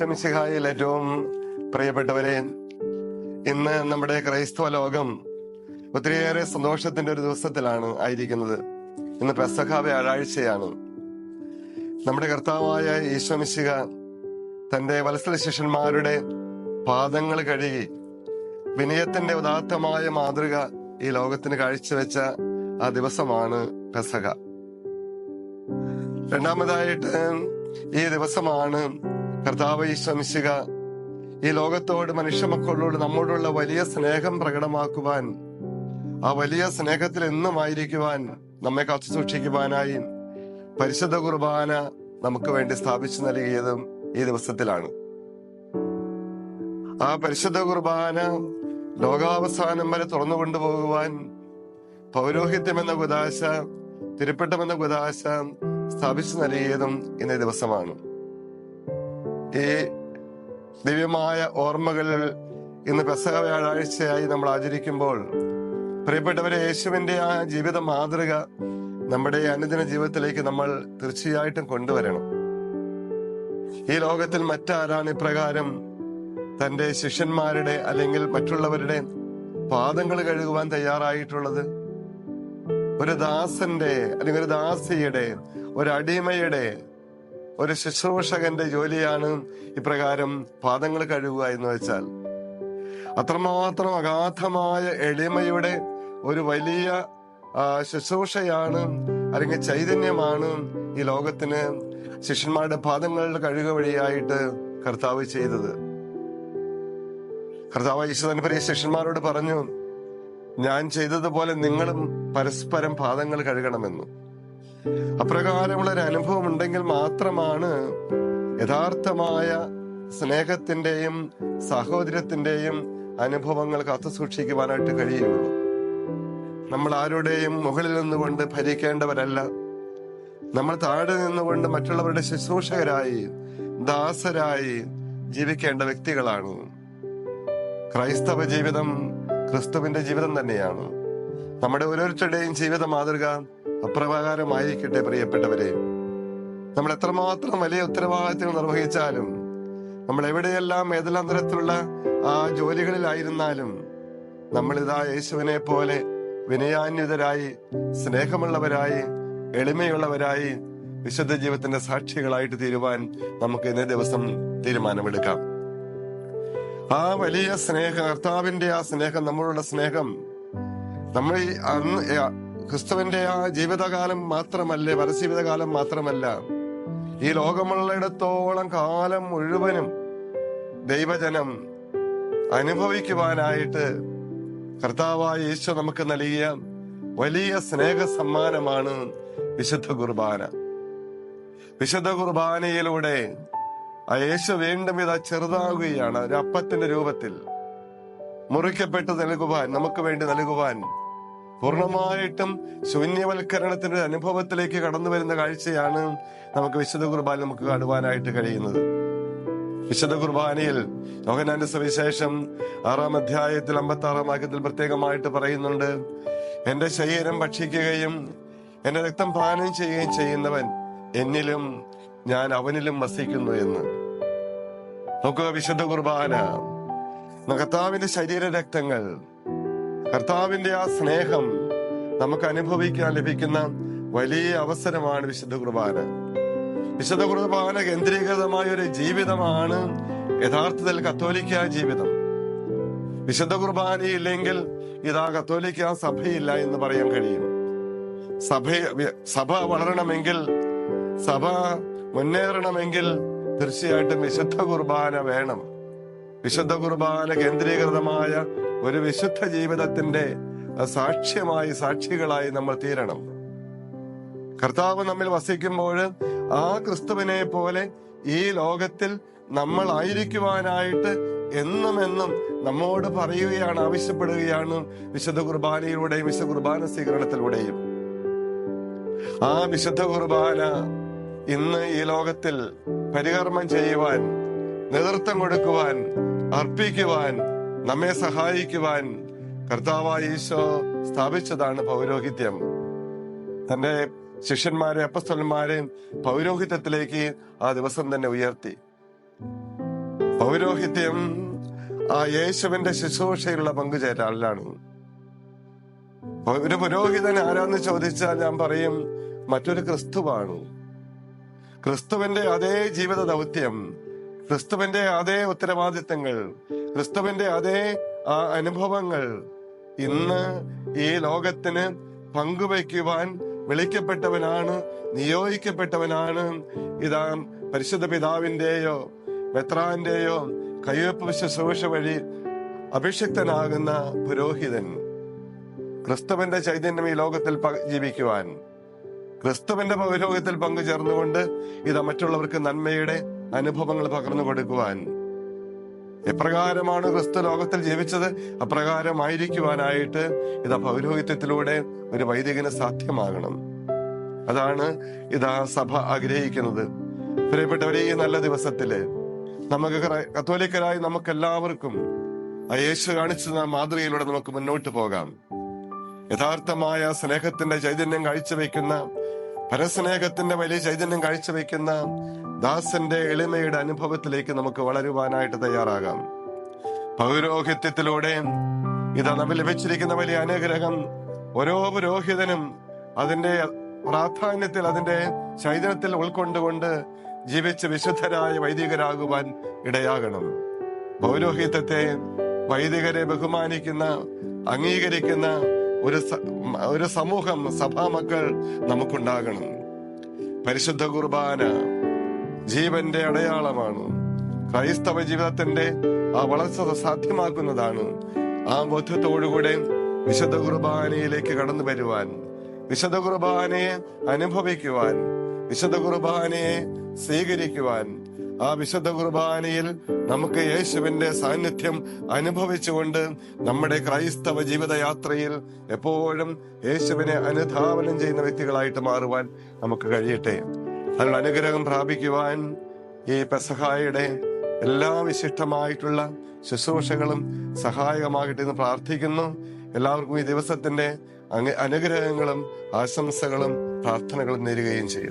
ശമിശിഹായിൽ ഏറ്റവും പ്രിയപ്പെട്ടവരെ ഇന്ന് നമ്മുടെ ക്രൈസ്തവ ലോകം ഒത്തിരിയേറെ സന്തോഷത്തിന്റെ ഒരു ദിവസത്തിലാണ് ആയിരിക്കുന്നത്. ഇന്ന് പെസഹ വ്യാഴാഴ്ചയാണ് നമ്മുടെ കർത്താവായ ഈശ്വമിശിക തന്റെ വത്സല ശിഷ്യന്മാരുടെ പാദങ്ങൾ കഴുകി വിനയത്തിന്റെ ഉദാത്തമായ മാതൃക ഈ ലോകത്തിന് കാഴ്ചവെച്ച ആ ദിവസമാണ് പെസഹ. രണ്ടാമതായിട്ട് ഈ ദിവസമാണ് കർത്താവ് ഈശ്വമിശിക ഈ ലോകത്തോട് മനുഷ്യ മക്കളോട് നമ്മോടുള്ള വലിയ സ്നേഹം പ്രകടമാക്കുവാൻ ആ വലിയ സ്നേഹത്തിൽ എന്നും ആയിരിക്കുവാൻ നമ്മെ കാത്തു സൂക്ഷിക്കുവാനായി പരിശുദ്ധ കുർബാന നമുക്ക് വേണ്ടി സ്ഥാപിച്ചു നൽകിയതും ഈ ദിവസത്തിലാണ്. ആ പരിശുദ്ധ കുർബാന ലോകാവസാനം വരെ തുറന്നു കൊണ്ടുപോകുവാൻ പൗരോഹിത്യം എന്ന കുദാശ തിരുപ്പട്ടം എന്ന കുദാശ സ്ഥാപിച്ചു നൽകിയതും ഇന്നേ ദിവസമാണ്. ഈ ദിവ്യമായ ഓർമ്മകളിൽ ഇന്ന് പെസക വ്യാഴാഴ്ചയായി നമ്മൾ ആചരിക്കുമ്പോൾ പ്രിയപ്പെട്ടവരെ യേശുവിന്റെ ആ ജീവിത മാതൃക നമ്മുടെ അനുദിന ജീവിതത്തിലേക്ക് നമ്മൾ തീർച്ചയായിട്ടും കൊണ്ടുവരണം. ഈ ലോകത്തിൽ മറ്റാരാണ് ഇപ്രകാരം തന്റെ ശിഷ്യന്മാരുടെ അല്ലെങ്കിൽ മറ്റുള്ളവരുടെ പാദങ്ങൾ കഴുകുവാൻ തയ്യാറായിട്ടുള്ളത്? ഒരു ദാസന്റെ അല്ലെങ്കിൽ ഒരു ദാസിയുടെ ഒരു അടിമയുടെ ഒരു ശുശ്രൂഷകന്റെ ജോലിയാണ് ഇപ്രകാരം പാദങ്ങൾ കഴുകുക എന്ന് വെച്ചാൽ. അത്രമാത്രം അഗാധമായ എളിമയുടെ ഒരു വലിയ ശുശ്രൂഷയാണ് അല്ലെങ്കിൽ ചൈതന്യമാണ് ഈ ലോകത്തിന് ശിഷ്യന്മാരുടെ പാദങ്ങളുടെ കഴുക വഴിയായിട്ട് കർത്താവ് ചെയ്തത്. കർത്താവ് പ്രിയ ശിഷ്യന്മാരോട് പറഞ്ഞു ഞാൻ ചെയ്തതുപോലെ നിങ്ങളും പരസ്പരം പാദങ്ങൾ കഴുകണമെന്നു. അപ്രകാരമുള്ള ഒരു അനുഭവം ഉണ്ടെങ്കിൽ മാത്രമാണ് യഥാർത്ഥമായ സ്നേഹത്തിന്റെയും സഹോദരത്തിന്റെയും അനുഭവങ്ങൾ കാത്തു സൂക്ഷിക്കുവാനായിട്ട് കഴിയുള്ളൂ. നമ്മൾ ആരുടെയും മുകളിൽ നിന്നുകൊണ്ട് ഭരിക്കേണ്ടവരല്ല. നമ്മൾ താഴെ നിന്നുകൊണ്ട് മറ്റുള്ളവരുടെ ശുശ്രൂഷകരായി ദാസരായി ജീവിക്കേണ്ട വ്യക്തികളാണ്. ക്രൈസ്തവ ജീവിതം ക്രിസ്തുവിന്റെ ജീവിതം തന്നെയാണ്. നമ്മുടെ ഓരോരുത്തരുടെയും ജീവിത മാതൃക അപ്രകാരമായിരിക്കട്ടെ പ്രിയപ്പെട്ടവരെ. നമ്മൾ എത്രമാത്രം വലിയ ഉത്തരവാദിത്തങ്ങൾ നിർവഹിച്ചാലും നമ്മൾ എവിടെയെല്ലാം ഏതെല്ലാം തരത്തിലുള്ള ആ ജോലികളിലായിരുന്നാലും നമ്മളിതാ യേശുവിനെ പോലെ വിനയാന്യതരായി സ്നേഹമുള്ളവരായി എളിമയുള്ളവരായി വിശുദ്ധ ജീവിതത്തിന്റെ സാക്ഷികളായിട്ട് തീരുവാൻ നമുക്ക് ഇന്നേ ദിവസം തീരുമാനമെടുക്കാം. ആ വലിയ സ്നേഹ കർത്താവിന്റെ ആ സ്നേഹം നമ്മളുള്ള സ്നേഹം നമ്മൾ അന്ന് ക്രിസ്തുവിന്റെ ആ ജീവിതകാലം മാത്രമല്ല പരജീവിതകാലം മാത്രമല്ല ഈ ലോകമുള്ളിടത്തോളം കാലം മുഴുവനും ദൈവജനം അനുഭവിക്കുവാനായിട്ട് കർത്താവായ യേശു നമുക്ക് നൽകിയ വലിയ സ്നേഹ സമ്മാനമാണ് വിശുദ്ധ കുർബാന. വിശുദ്ധ കുർബാനയിലൂടെ ആ യേശു വീണ്ടും ഇത് ചെറുതാകുകയാണ് ഒരു അപ്പത്തിന്റെ രൂപത്തിൽ മുറിക്കപ്പെട്ട് നൽകുവാൻ നമുക്ക് വേണ്ടി നൽകുവാൻ പൂർണമായിട്ടും ശൂന്യവൽക്കരണത്തിന്റെ അനുഭവത്തിലേക്ക് കടന്നു വരുന്ന കാഴ്ചയാണ് നമുക്ക് വിശുദ്ധ കുർബാന നമുക്ക് കാണുവാനായിട്ട് കഴിയുന്നത്. വിശുദ്ധ കുർബാനയിൽ യോഹനാന്റെ സവിശേഷം ആറാം അധ്യായത്തിൽ അമ്പത്തി ആറാം വാക്യത്തിൽ പ്രത്യേകമായിട്ട് പറയുന്നുണ്ട് എന്റെ ശരീരം ഭക്ഷിക്കുകയും എന്റെ രക്തം പാനം ചെയ്യുകയും ചെയ്യുന്നവൻ എന്നിലും ഞാൻ അവനിലും വസിക്കുന്നു എന്ന്. നോക്കുക വിശുദ്ധ കുർബാന കർത്താവിന്റെ ശരീര രക്തങ്ങൾ കർത്താവിന്റെ ആ സ്നേഹം നമുക്ക് അനുഭവിക്കാൻ ലഭിക്കുന്ന വലിയ അവസരമാണ് വിശുദ്ധ കുർബാന. വിശുദ്ധ കുർബാന കേന്ദ്രീകൃതമായ ഒരു ജീവിതമാണ് യഥാർത്ഥത്തിൽ കത്തോലിക്ക ജീവിതം. വിശുദ്ധ കുർബാനയില്ലെങ്കിൽ ഇതാ കത്തോലിക്ക സഭയില്ല എന്ന് പറയാൻ കഴിയും. സഭ സഭ വളരണമെങ്കിൽ സഭ മുന്നേറണമെങ്കിൽ തീർച്ചയായിട്ടും വിശുദ്ധ കുർബാന വേണം. വിശുദ്ധ കുർബാന കേന്ദ്രീകൃതമായ ഒരു വിശുദ്ധ ജീവിതത്തിന്റെ സാക്ഷ്യമായി സാക്ഷികളായി നമ്മൾ തീരണം. കർത്താവ് നമ്മിൽ വസിക്കുമ്പോൾ ആ ക്രിസ്തുവിനെ പോലെ ഈ ലോകത്തിൽ നമ്മൾ ആയിരിക്കുവാനായിട്ട് എന്നും എന്നും നമ്മോട് പറയുകയാണ് ആവശ്യപ്പെടുകയാണ് വിശുദ്ധ കുർബാനയിലൂടെയും വിശുദ്ധ കുർബാന സ്വീകരണത്തിലൂടെയും. ആ വിശുദ്ധ കുർബാന ഇന്ന് ഈ ലോകത്തിൽ പരികർമ്മം ചെയ്യുവാൻ നേതൃത്വം കൊടുക്കുവാൻ അർപ്പിക്കുവാൻ നമ്മെ സഹായിക്കുവാൻ കർത്താവായ ഈശോ സ്ഥാപിച്ചതാണ് പൗരോഹിത്യം. തന്റെ ശിഷ്യന്മാരെ അപ്പസ്തലന്മാരെ പൗരോഹിത്യത്തിലേക്ക് ആ ദിവസം തന്നെ ഉയർത്തി. പൗരോഹിത്യം ആ യേശുവിന്റെ ശുശ്രൂഷയിലുള്ള പങ്കുചേരലാണ് ഒരു പുരോഹിതൻ ആരാന്ന് ചോദിച്ചാൽ ഞാൻ പറയും മറ്റൊരു ക്രിസ്തുവാണ്. ക്രിസ്തുവിന്റെ അതേ ജീവിത ദൗത്യം ക്രിസ്തുവിന്റെ അതേ ഉത്തരവാദിത്തങ്ങൾ ക്രിസ്തുവിന്റെ അതേ ആ അനുഭവങ്ങൾ ഇന്ന് ഈ ലോകത്തിന് പങ്കുവയ്ക്കുവാൻ വിളിക്കപ്പെട്ടവനാണ് നിയോഗിക്കപ്പെട്ടവനാണ്. ഇതാ പരിശുദ്ധ പിതാവിന്റെയോ മെത്രാന്റെയോ കയ്യൊപ്പ് ശുശ്രൂഷ വഴി അഭിഷിക്തനാകുന്ന പുരോഹിതൻ ക്രിസ്തുവിന്റെ ചൈതന്യം ഈ ലോകത്തിൽ ജീവിക്കുവാൻ. ക്രിസ്തുവിന്റെ പൗരോഗത്തിൽ പങ്കുചേർന്നുകൊണ്ട് ഇത് മറ്റുള്ളവർക്ക് നന്മയുടെ അനുഭവങ്ങൾ പകർന്നു കൊടുക്കുവാൻ. എപ്രകാരമാണ് ക്രിസ്തു ലോകത്തിൽ ജീവിച്ചത്? അപ്രകാരമായിരിക്കുവാനായിട്ട് ഇത് പൗരോഹിത്യത്തിലൂടെ ഒരു വൈദികന് സാധ്യമാകണം. അതാണ് ഇതാ സഭ ആഗ്രഹിക്കുന്നത്. പ്രിയപ്പെട്ടവരെ ഈ നല്ല ദിവസത്തിൽ നമുക്ക് കത്തോലിക്കരായി നമുക്ക് എല്ലാവർക്കും ആ യേശു കാണിച്ച മാതൃകയിലൂടെ നമുക്ക് മുന്നോട്ട് പോകാം. യഥാർത്ഥമായ സ്നേഹത്തിന്റെ ചൈതന്യം കാഴ്ചവെക്കുന്ന പരസ്നേഹത്തിന്റെ വലിയ ചൈതന്യം കാഴ്ചവെക്കുന്ന ദാസന്റെ എളിമയുടെ അനുഭവത്തിലേക്ക് നമുക്ക് വളരുവാനായിട്ട് തയ്യാറാകാം. പൗരോഹിത്യത്തിലൂടെ ഇതാ നമ്മൾ ലഭിച്ചിരിക്കുന്ന വലിയ അനുഗ്രഹം. ഓരോ പുരോഹിതനും അതിന്റെ പ്രാധാന്യത്തിൽ അതിന്റെ ചൈതന്യത്തിൽ ഉൾക്കൊണ്ടുകൊണ്ട് ജീവിച്ച് വിശുദ്ധരായ വൈദികരാകുവാൻ ഇടയാകണം. പൗരോഹിത്യത്തെ വൈദികരെ ബഹുമാനിക്കുന്ന അംഗീകരിക്കുന്ന ഒരു ഒരു സമൂഹം സഭാമക്കൾ നമുക്കുണ്ടാകണം. പരിശുദ്ധ കുർബാന ജീവന്റെ അടയാളമാണ്. ക്രൈസ്തവ ജീവിതത്തിന്റെ ആ വളർച്ച സാധ്യമാക്കുന്നതാണ്. ആ ബോധ്യത്തോടുകൂടെ വിശുദ്ധ കുർബാനയിലേക്ക് കടന്നു വരുവാൻ വിശുദ്ധ കുർബാനയെ അനുഭവിക്കുവാൻ വിശുദ്ധ കുർബാനയെ സ്വീകരിക്കുവാൻ ആ വിശുദ്ധ കുർബാനയിൽ നമുക്ക് യേശുവിന്റെ സാന്നിധ്യം അനുഭവിച്ചുകൊണ്ട് നമ്മുടെ ക്രൈസ്തവ ജീവിതയാത്രയിൽ എപ്പോഴും യേശുവിനെ അനുധാവനം ചെയ്യുന്ന വ്യക്തികളായിട്ട് മാറുവാൻ നമുക്ക് കഴിയട്ടെ. അതിനുള്ള അനുഗ്രഹം പ്രാപിക്കുവാൻ ഈ പെസഹായുടെ എല്ലാ വിശിഷ്ടമായിട്ടുള്ള ശുശ്രൂഷകളും സഹായകമാകട്ടെ എന്ന് പ്രാർത്ഥിക്കുന്നു. എല്ലാവർക്കും ഈ ദിവസത്തിന്റെ അനുഗ്രഹങ്ങളും ആശംസകളും പ്രാർത്ഥനകളും നേരുകയും ചെയ്യും.